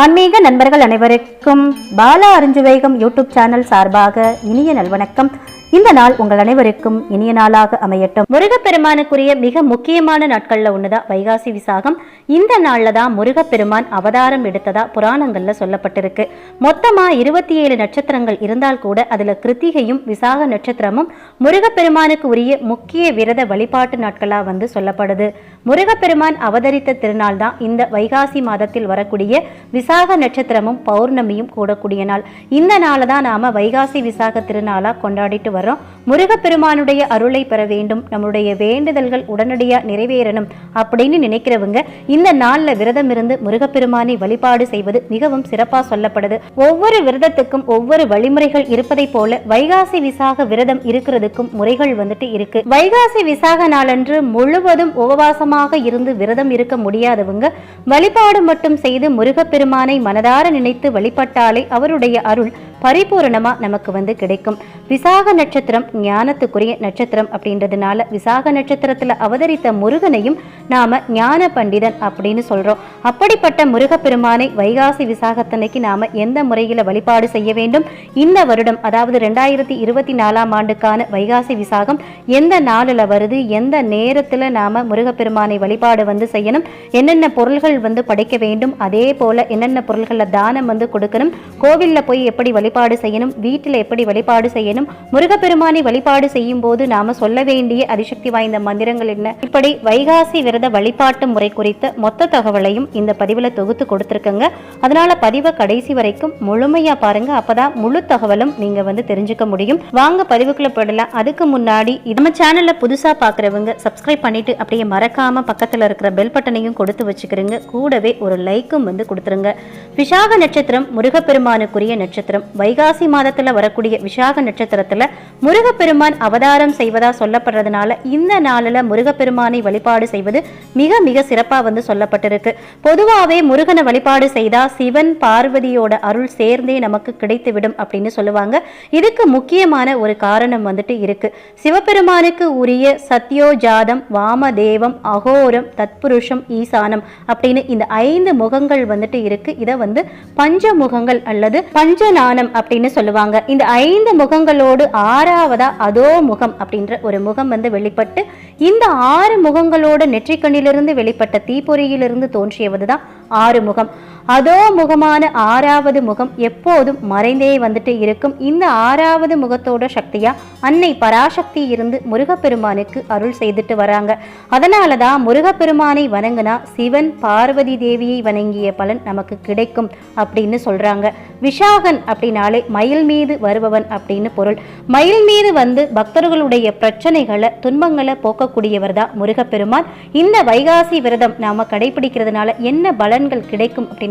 ஆன்மீக நண்பர்கள் அனைவருக்கும் பாலா அருஞ்சுவேகம் யூடியூப் சேனல் சார்பாக இனிய நல்வணக்கம். இந்த நாள் உங்கள் அனைவருக்கும் இனிய நாளாக அமையட்டும். முருகப்பெருமானுக்குரிய மிக முக்கியமான நாட்கள்ல ஒண்ணுதான் வைகாசி விசாகம். இந்த நாள்ல தான் முருகப்பெருமான் அவதாரம் எடுத்ததா புராணங்கள்ல சொல்லப்பட்டிருக்கு. மொத்தமா இருபத்தி ஏழு நட்சத்திரங்கள் இருந்தால் கூட அதுல கிருத்திகையும் விசாக நட்சத்திரமும் முருகப்பெருமானுக்கு உரிய முக்கிய விரத வழிபாட்டு நாட்களா வந்து சொல்லப்படுது. முருகப்பெருமான் அவதரித்த திருநாள் தான் இந்த வைகாசி மாதத்தில் வரக்கூடிய விசாக நட்சத்திரமும் பௌர்ணமியும் கூடக்கூடிய நாள். இந்த நாளை தான் நாம வைகாசி விசாக திருநாளா கொண்டாடிட்டு வரோம். முருகப்பெருமானுடைய அருளை பெற வேண்டும். நம்முடைய வேண்டுதல்கள் உடனடியாக நிறைவேறணும் அப்படின்னு நினைக்கிறவங்க இந்த நாளில் விரதம் இருந்து முருகப்பெருமானை வழிபாடு செய்வது மிகவும் சிறப்பாக சொல்லப்படுது. ஒவ்வொரு விரதத்துக்கும் ஒவ்வொரு வழிமுறைகள் இருப்பதை போல வைகாசி விசாக விரதம் இருக்கிறதுக்கும் முறைகள் வந்துட்டு இருக்கு. வைகாசி விசாக நாளன்று முழுவதும் உபவாசமாக இருந்து விரதம் இருக்க முடியாதவங்க வழிபாடு மட்டும் செய்து முருகப்பெருமானை மனதார நினைத்து வழிபட்டாலே அவருடைய அருள் பரிபூரணமா நமக்கு வந்து கிடைக்கும். விசாக நட்சத்திரம் ஞானத்துக்குரிய நட்சத்திரம் அப்படின்றதுனால விசாக நட்சத்திரத்தில் அவதரித்த முருகனையும் நாம ஞான பண்டிதன் அப்படின்னு சொல்றோம். அப்படிப்பட்ட முருகப்பெருமானை வைகாசி விசாகத்தன்னைக்கு நாம எந்த முறையில் வழிபாடு செய்ய வேண்டும்? இந்த வருடம் அதாவது ரெண்டாயிரத்தி இருபத்தி நாலாம் ஆண்டுக்கான வைகாசி விசாகம் எந்த நாளில் வருது? எந்த நேரத்துல நாம முருகப்பெருமானை வழிபாடு வந்து செய்யணும்? என்னென்ன பொருள்கள் வந்து படைக்க வேண்டும்? அதே போல என்னென்ன பொருள்களை தானம் வந்து கொடுக்கணும்? கோவில்ல போய் எப்படி வழி வழிபாடு செய்யணும். வீட்டில் எப்படி வழிபாடு செய்யணும்? முருகப்பெருமானை வழிபாடு செய்யும் போது நாம சொல்ல வேண்டிய அதிசக்தி வாய்ந்த மந்திரங்கள் என்ன? இப்படி வைகாசி விரத வழிபாட்டு முறை குறித்த மொத்த தகவலையும் இந்த பதிவுல தொகுத்து கொடுத்துருக்கங்க. அதனால பதிவை கடைசி வரைக்கும் முழுமையா பாருங்க. அப்பதான் முழு தகவலும் நீங்க வந்து தெரிஞ்சுக்க முடியும். வாங்க பதிவுக்குள்ள போடலாம் அதுக்கு முன்னாடி நம்ம சேனல்ல புதுசா பாக்குறவங்க சப்ஸ்கிரைப் பண்ணிட்டு அப்படியே மறக்காம பக்கத்துல இருக்கிற பெல் பட்டனையும் கொடுத்து வச்சுக்கிறீங்க கூடவே ஒரு லைக்கும் வந்து கொடுத்துருங்க. விஷாக நட்சத்திரம் முருகப்பெருமானுக்குரிய நட்சத்திரம். வைகாசி மாதத்துல வரக்கூடிய விசாக நட்சத்திரத்துல முருகப்பெருமான் அவதாரம் செய்வதா சொல்லப்படுறதுனால இந்த நாளில் முருகப்பெருமானை வழிபாடு செய்வது மிக மிக சிறப்பா வந்து சொல்லப்பட்டிருக்கு. பொதுவாகவே முருகனை வழிபாடு செய்தா சிவன் பார்வதியோட அருள் சேர்ந்தே நமக்கு கிடைத்துவிடும் அப்படின்னு சொல்லுவாங்க. இதுக்கு முக்கியமான ஒரு காரணம் வந்துட்டு இருக்கு. சிவபெருமானுக்கு உரிய சத்யோஜாதம் வாமதேவம் அகோரம் தத்புருஷம் ஈசானம் அப்படின்னு இந்த ஐந்து முகங்கள் வந்துட்டு இருக்கு. இதை வந்து பஞ்சமுகங்கள் அல்லது பஞ்சநானம் அப்படின்னு சொல்லுவாங்க. இந்த ஐந்து முகங்களோடு ஆறாவதா அதோ முகம் அப்படின்ற ஒரு முகம் வந்து வெளிப்பட்டு இந்த ஆறு முகங்களோட நெற்றிக்கண்ணிலிருந்து வெளிப்பட்ட தீப்பொறியிலிருந்து தோன்றியவது தான் ஆறு முகம். அதோ முகமான ஆறாவது முகம் எப்போதும் மறைந்தே வந்துட்டு இருக்கும். இந்த ஆறாவது முகத்தோட சக்தியா அன்னை பராசக்தி இருந்து முருகப்பெருமானுக்கு அருள் செய்துட்டு வராங்க. அதனால தான் முருகப்பெருமானை வணங்கினா சிவன் பார்வதி தேவியை வணங்கிய பலன் நமக்கு கிடைக்கும் அப்படின்னு சொல்றாங்க. விஷாகன் அப்படின்னாலே மயில் மீது வருபவன் அப்படின்னு பொருள். மயில் மீது வந்து பக்தர்களுடைய பிரச்சனைகளை துன்பங்களை போக்கக்கூடியவர் தான் முருகப்பெருமான். இந்த வைகாசி விரதம் நாம கடைபிடிக்கிறதுனால என்ன பலன்கள் கிடைக்கும் அப்படின்னு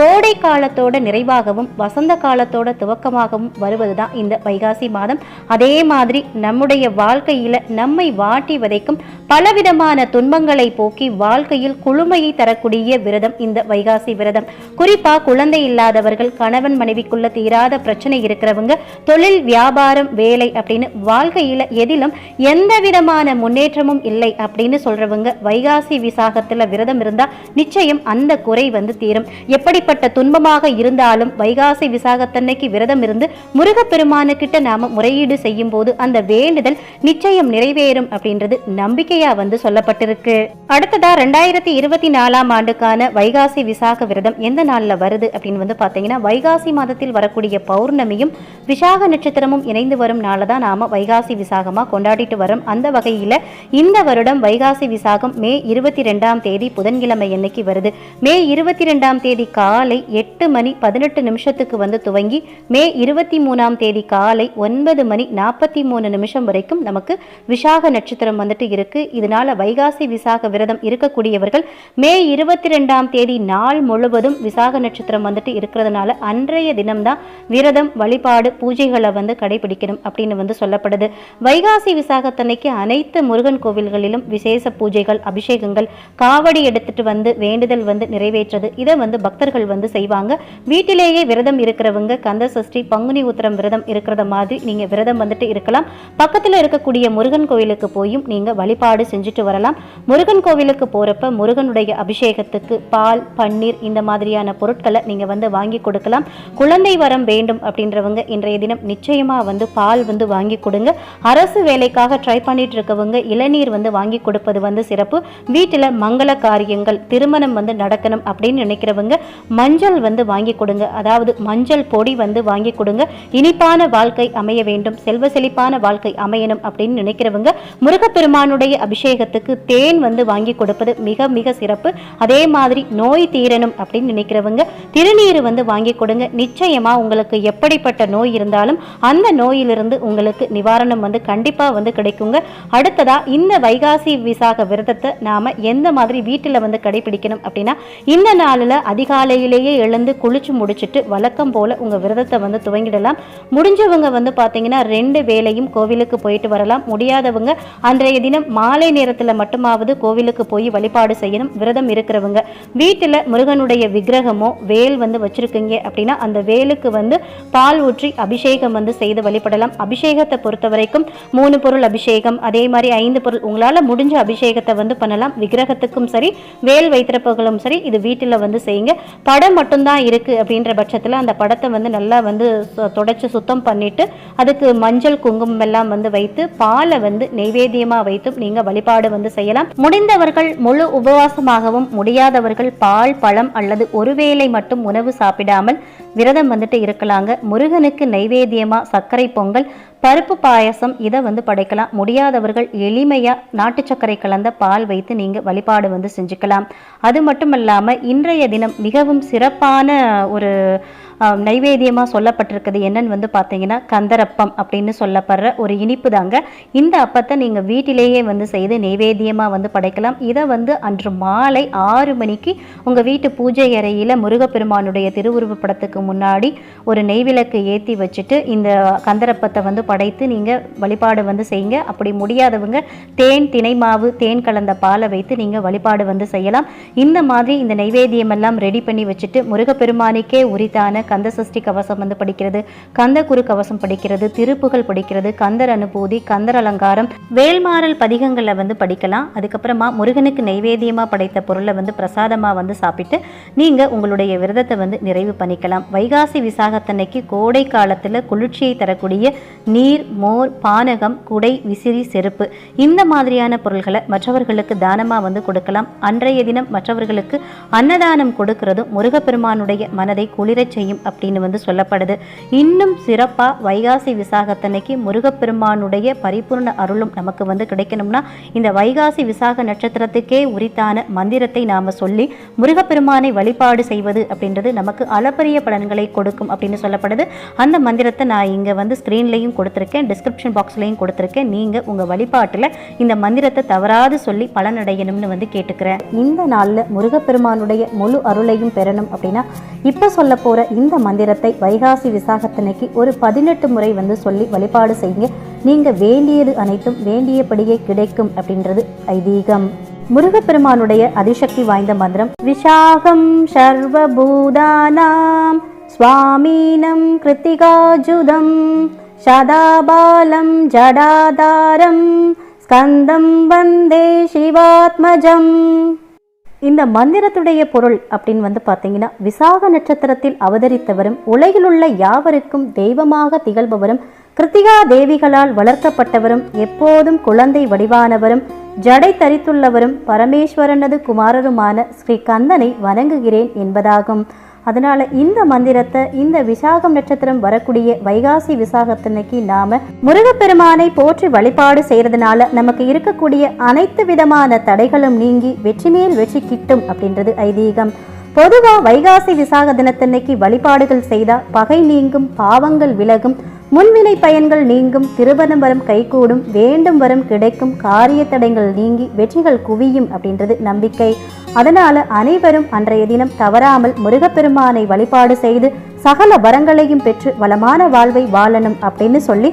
கோடை காலத்தோட நிறைவாகவும் வசந்த காலத்தோட துவக்கமாகவும் வருவது தான் இந்த வைகாசி மாதம். அதே மாதிரி நம்முடைய வாழ்க்கையில நம்மை வாட்டி வதைக்கும் பலவிதமான துன்பங்களை போக்கி வாழ்க்கையில் குழுமையை தரக்கூடிய விரதம் இந்த வைகாசி விரதம். குறிப்பா குழந்தை இல்லாதவர்கள் கணவன் மனைவிக்குள்ள தீராத பிரச்சனை இருக்கிறவங்க தொழில் வியாபாரம் வேலை அப்படின்னு வாழ்க்கையில எதிலும் எந்த விதமான முன்னேற்றமும் இல்லை அப்படின்னு சொல்றவங்க வைகாசி விசாகத்துல விரதம் இருந்தா நிச்சயம் அந்த குறை வந்து தீரும். எப்படி எப்படிப்பட்ட துன்பமாக இருந்தாலும் வைகாசி விசாகத்தன்னைக்கு விரதம் இருந்து முருகப்பெருமானுக்கிட்ட நாம முறையீடு செய்யும் போது அந்த வேண்டுதல் நிச்சயம் நிறைவேறும் அப்படின்றது நம்பிக்கையா வந்து சொல்லப்பட்டிருக்கு. அடுத்ததா ரெண்டாயிரத்தி இருபத்தி நாலாம் ஆண்டுக்கான வைகாசி விசாக விரதம் எந்த நாள்ல வருது அப்படின்னு வந்து பாத்தீங்கன்னா வைகாசி மாதத்தில் வரக்கூடிய பௌர்ணமியும் விசாக நட்சத்திரமும் இணைந்து வரும் நாளை தான் நாம வைகாசி விசாகமா கொண்டாடிட்டு வரோம். அந்த வகையில இந்த வருடம் வைகாசி விசாகம் மே இருபத்தி ரெண்டாம் தேதி புதன்கிழமை என்னைக்கு வருது. மே இருபத்தி ரெண்டாம் தேதி கா காலை எட்டு மணி பதினெட்டு நிமிஷத்துக்கு வந்து துவங்கி மே இருபத்தி மூணாம் தேதி காலை ஒன்பது மணி நாற்பத்தி மூணு நிமிஷம் வரைக்கும் நமக்கு விசாக நட்சத்திரம் வந்துட்டு இருக்கு. இதனால வைகாசி விசாக விரதம் இருக்கக்கூடியவர்கள் மே இருபத்தி ரெண்டாம் தேதி நாள் முழுவதும் விசாக நட்சத்திரம் வந்துட்டு இருக்கிறதுனால அன்றைய தினம்தான் விரதம் வழிபாடு பூஜைகளை வந்து கடைபிடிக்கணும் அப்படின்னு வந்து சொல்லப்படுது. வைகாசி விசாகத்தன்னைக்கு அனைத்து முருகன் கோவில்களிலும் விசேஷ பூஜைகள் அபிஷேகங்கள் காவடி எடுத்துட்டு வந்து வேண்டுதல் வந்து நிறைவேற்றது. இதை வந்து பக்தர்கள் பெரியவர்கள் வந்து செய்வாங்க. வீட்டிலேயே விரதம் இருக்கிறவங்க கந்த சஷ்டி பங்குனி உத்திரம் விரதம் இருக்கிறத மாதிரி நீங்கள் விரதம் வந்துட்டு இருக்கலாம். பக்கத்தில் இருக்கக்கூடிய முருகன் கோயிலுக்கு போயும் நீங்கள் வழிபாடு செஞ்சுட்டு வரலாம். முருகன் கோவிலுக்கு போகிறப்ப முருகனுடைய அபிஷேகத்துக்கு பால் பன்னீர் இந்த மாதிரியான பொருட்களை நீங்கள் வந்து வாங்கி கொடுக்கலாம். குழந்தை வரம் வேண்டும் அப்படின்றவங்க இன்றைய தினம் நிச்சயமாக வந்து பால் வந்து வாங்கி கொடுங்க. அரசு வேலைக்காக ட்ரை பண்ணிட்டு இருக்கவங்க இளநீர் வந்து வாங்கி கொடுப்பது வந்து சிறப்பு. வீட்டில் மங்கள காரியங்கள் திருமணம் வந்து நடக்கணும் அப்படின்னு நினைக்கிறவங்க மஞ்சள் வந்து வாங்கி கொடுங்க. அதாவது மஞ்சள் பொடி வந்து வாங்கி கொடுங்க. இனிப்பான வாழ்க்கை அமைய வேண்டும். செல்வ செழிப்பான வாழ்க்கை அமையணும் அப்படின்னு நினைக்கிறவங்க முருகப்பெருமானுடைய அபிஷேகத்துக்கு தேன் வந்து வாங்கி கொடுப்பது மிக மிக சிறப்பு. அதே மாதிரி நோய் தீரணும் அப்படின்னு நினைக்கிறவங்க திருநீர் வந்து வாங்கி கொடுங்க. நிச்சயமா உங்களுக்கு எப்படிப்பட்ட நோய் இருந்தாலும் அந்த நோயிலிருந்து உங்களுக்கு நிவாரணம் வந்து கண்டிப்பா வந்து கிடைக்குங்க. அடுத்ததா இந்த வைகாசி விசாக விரதத்தை நாம எந்த மாதிரி வீட்டில் வந்து கடைபிடிக்கணும் அப்படின்னா இந்த நாளில் அதிகாலை காலையிலேயே எழுந்து குளிச்சு முடிச்சுட்டு வழக்கம் போல உங்க விரதத்தை வந்து துவங்கிடலாம். முடிஞ்சவங்க வந்து பார்த்தீங்கன்னா ரெண்டு வேலையும் கோவிலுக்கு போயிட்டு வரலாம். முடியாதவங்க அன்றைய தினம் மாலை நேரத்தில் மட்டுமாவது கோவிலுக்கு போய் வழிபாடு செய்யணும். விரதம் இருக்கிறவங்க. வீட்டில் முருகனுடைய விக்கிரகமோ வேல் வந்து வச்சிருக்கீங்க அப்படின்னா அந்த வேலுக்கு வந்து பால் ஊற்றி அபிஷேகம் வந்து செய்து வழிபடலாம். அபிஷேகத்தை பொறுத்த வரைக்கும் மூணு பொருள் அபிஷேகம் அதே மாதிரி ஐந்து பொருள். உங்களால் முடிஞ்ச அபிஷேகத்தை வந்து பண்ணலாம். விக்கிரகத்துக்கும் சரி வேல் வைத்திருப்பவர்களும் சரி இது வீட்டில் வந்து செய்யுங்க. படம் மட்டும்தான் இருக்கு அப்படின்ற பட்சத்தில் அந்த படத்தை வந்து நல்லா வந்து தொடச்சி சுத்தம் பண்ணிட்டு அதுக்கு மஞ்சள் குங்குமம் எல்லாம் வந்து வைத்து பாலை வந்து நெய்வேத்தியமாக வைத்தும் நீங்கள் வழிபாடு வந்து செய்யலாம். முடிந்தவர்கள் முழு உபவாசமாகவும் முடியாதவர்கள் பால் பழம் அல்லது ஒருவேளை மட்டும் உணவு சாப்பிடாமல் விரதம் வந்துட்டு இருக்கலாங்க. முருகனுக்கு நைவேத்தியமாக சர்க்கரை பொங்கல் பருப்பு பாயசம் இதை வந்து படைக்கலாம். முடியாதவர்கள் எளிமையாக நாட்டு சர்க்கரை கலந்த பால் வைத்து நீங்கள் வழிபாடு வந்து செஞ்சுக்கலாம். அது மட்டும் இல்லாமல் இன்றைய தினம் மிகவும் சிறப்பான ஒரு நைவேத்தியமாக சொல்லப்பட்டிருக்கிறது என்னன்னு வந்து பார்த்தீங்கன்னா கந்தரப்பம் அப்படின்னு சொல்லப்படுற ஒரு இனிப்பு தாங்க இந்த அப்பத்தை நீங்கள் வீட்டிலேயே வந்து செய்து நைவேத்தியமாக வந்து படைக்கலாம். இதை வந்து அன்று மாலை ஆறு மணிக்கு உங்கள் வீட்டு பூஜை அறையில் முருகப்பெருமானுடைய திருவுருவ படத்துக்கு முன்னாடி ஒரு நெய்விளக்கு ஏற்றி வச்சுட்டு இந்த கந்தரப்பத்தை வந்து படைத்து நீங்கள் வழிபாடு வந்து செய்யுங்க. அப்படி முடியாதவங்க தேன் தினை மாவு தேன் கலந்த பாலை வைத்து நீங்கள் வழிபாடு வந்து செய்யலாம். இந்த மாதிரி இந்த நைவேத்தியம் எல்லாம் ரெடி பண்ணி வச்சுட்டு முருகப்பெருமானுக்கே உரித்தான கந்த சஷ்டி கவசம் வந்து படிக்கிறது கந்த குரு கவசம் படிக்கிறது திருப்புகள் படிக்கிறது கந்தர் அனுபூதி கந்தர் அலங்காரம் வேல்மாறல் பதிகங்களை வந்து படிக்கலாம். அதுக்கப்புறமா முருகனுக்கு நைவேத்தியமாக படைத்த பொருளை வந்து பிரசாதமாக வந்து சாப்பிட்டு நீங்கள் உங்களுடைய விரதத்தை வந்து நிறைவு பண்ணிக்கலாம். வைகாசி விசாகத்தன்னைக்கு கோடை காலத்தில் குளிர்ச்சியை தரக்கூடிய நீர் மோர் பானகம் குடை விசிறி செருப்பு இந்த மாதிரியான பொருள்களை மற்றவர்களுக்கு தானமாக வந்து கொடுக்கலாம். அன்றைய தினம் மற்றவர்களுக்கு அன்னதானம் கொடுக்கிறதும் முருகப்பெருமானுடைய மனதை குளிரச் செய்யும் அப்படின்னு வந்து சொல்லப்படுது. இன்னும் சிறப்பாக வைகாசி விசாகத்தன்னைக்கு முருகப்பெருமானுடைய பரிபூர்ண அருளும் நமக்கு வந்து கிடைக்கணும்னா இந்த வைகாசி விசாக நட்சத்திரத்துக்கே உரித்தான மந்திரத்தை நாம சொல்லி முருகப்பெருமானை வழிபாடு செய்வது அப்படின்றது நமக்கு அளப்பரிய பலன்களை கொடுக்கும் அப்படின்னு சொல்லப்படுது. அந்த மந்திரத்தை நான் இங்கே வந்து ஸ்க்ரீன்லையும் கொடுத்துருக்கேன் டிஸ்கிரிப்ஷன் பாக்ஸ்லையும் கொடுத்துருக்கேன். நீங்கள் உங்கள் வழிபாட்டில் இந்த மந்திரத்தை தவறாது சொல்லி பலனடையணும்னு வந்து கேட்டுக்கிறேன். இந்த நாளில் முருகப்பெருமானுடைய முழு அருளையும் பெறணும் அப்படின்னா இப்போ சொல்ல போகிற இந்த இந்த மந்திரத்தை வைகாசி விசாகத்தனைக்கு ஒரு பதினெட்டு முறை வந்து சொல்லி வழிபாடு செய்யுங்க. நீங்கள் வேண்டியது அனைத்தும் வேண்டியபடியே கிடைக்கும் அப்படின்றது ஐதீகம். முருகப்பெருமானுடைய அதிசக்தி வாய்ந்த மந்திரம் விஷாகம் சர்வபூதானாம் சுவாமீனம் கிருத்திகாஜுதம் சதாபாலம் ஜடாதாரம் ஸ்கந்தம் வந்தே சிவாத்மஜம். இந்த மந்திரத்துடைய பொருள் அப்படின்னு வந்து பார்த்தீங்கன்னா விசாக நட்சத்திரத்தில் அவதரித்தவரும் உலகிலுள்ள யாவருக்கும் தெய்வமாக திகழ்பவரும் கிருத்திகா தேவிகளால் வளர்க்கப்பட்டவரும் எப்போதும் குழந்தை வடிவானவரும் ஜடை தரித்துள்ளவரும் பரமேஸ்வரனது குமாரருமான ஸ்ரீ கந்தனை வணங்குகிறேன் என்பதாகும். அதனால இந்த மந்திரத்தை இந்த விசாகம் நட்சத்திரம் வரக்கூடிய வைகாசி விசாகத்தன்னைக்கு நாம முருகப்பெருமானை போற்றி வழிபாடு செய்யறதுனால நமக்கு இருக்கக்கூடிய அனைத்து விதமான தடைகளும் நீங்கி வெற்றி மேல் வெற்றி கிட்டும் அப்படின்றது ஐதீகம். பொதுவா வைகாசி விசாக தினத்தன்னைக்கு வழிபாடுகள் செய்தா பகை நீங்கும் பாவங்கள் விலகும். முன்வினை பயன்கள் நீங்கும் திருவனம் வரம் கைகூடும் வேண்டும் வரம் கிடைக்கும் காரிய தடைகள் நீங்கி வெற்றிகள் குவியும் அப்படின்றது நம்பிக்கை. அதனால அனைவரும் அன்றைய தினம் தவறாமல் முருகப்பெருமானை வழிபாடு செய்து சகல வரங்களையும் பெற்று வளமான வாழ்வை வாழணும் அப்படின்னு சொல்லி